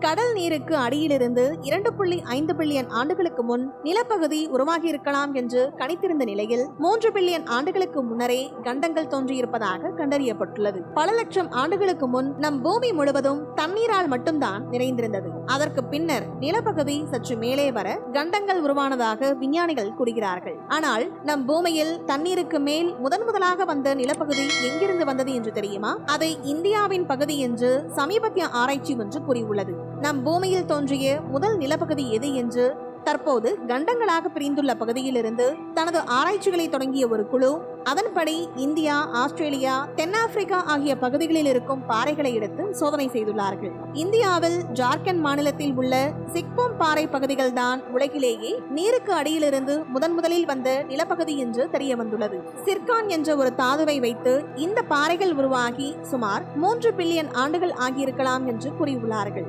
கடல் நீருக்கு அடியிலிருந்து இரண்டு புள்ளி ஐந்து பில்லியன் ஆண்டுகளுக்கு முன் நிலப்பகுதி உருவாகியிருக்கலாம் என்று கணித்திருந்த நிலையில் மூன்று பில்லியன் ஆண்டுகளுக்கு முன்னரே கண்டங்கள் தோன்றியிருப்பதாக கண்டறியப்பட்டுள்ளது. பல லட்சம் ஆண்டுகளுக்கு முன் நம் பூமி முழுவதும் தண்ணீரால் மட்டும்தான் நிறைந்திருந்தது. அதற்கு பின்னர் நிலப்பகுதி சற்று மேலே வர கண்டங்கள் உருவானதாக விஞ்ஞானிகள் கூறுகிறார்கள். ஆனால் நம் பூமியில் தண்ணீருக்கு மேல் முதன் முதலாக வந்த நிலப்பகுதி எங்கிருந்து வந்தது என்று தெரியுமா? அதை இந்தியாவின் பகுதி என்று சமீபத்திய ஆராய்ச்சி ஒன்று கூறியுள்ளது. நம் பூமியில் தோன்றிய முதல் நிலப்பகுதி எது என்று தற்போது கண்டங்களாக பிரிந்துள்ள பகுதியிலிருந்து தனது ஆராய்ச்சிகளை தொடங்கிய ஒரு குழு அதன்படி இந்தியா ஆஸ்திரேலியா தென்னாப்பிரிக்கா ஆகிய பகுதிகளில் இருக்கும் பாறைகளை எடுத்து சோதனை செய்துள்ளார்கள். இந்தியாவில் ஜார்க்கண்ட் மாநிலத்தில் உள்ள சிக்போம் பாறை பகுதிகள் தான் உலகிலேயே நீருக்கு அடியிலிருந்து முதன் முதலில் வந்த நிலப்பகுதி என்று தெரிய வந்துள்ளது. சிர்கான் என்ற ஒரு தாதுவை வைத்து இந்த பாறைகள் உருவாகி சுமார் மூன்று பில்லியன் ஆண்டுகள் ஆகியிருக்கலாம் என்று கூறியுள்ளார்கள்.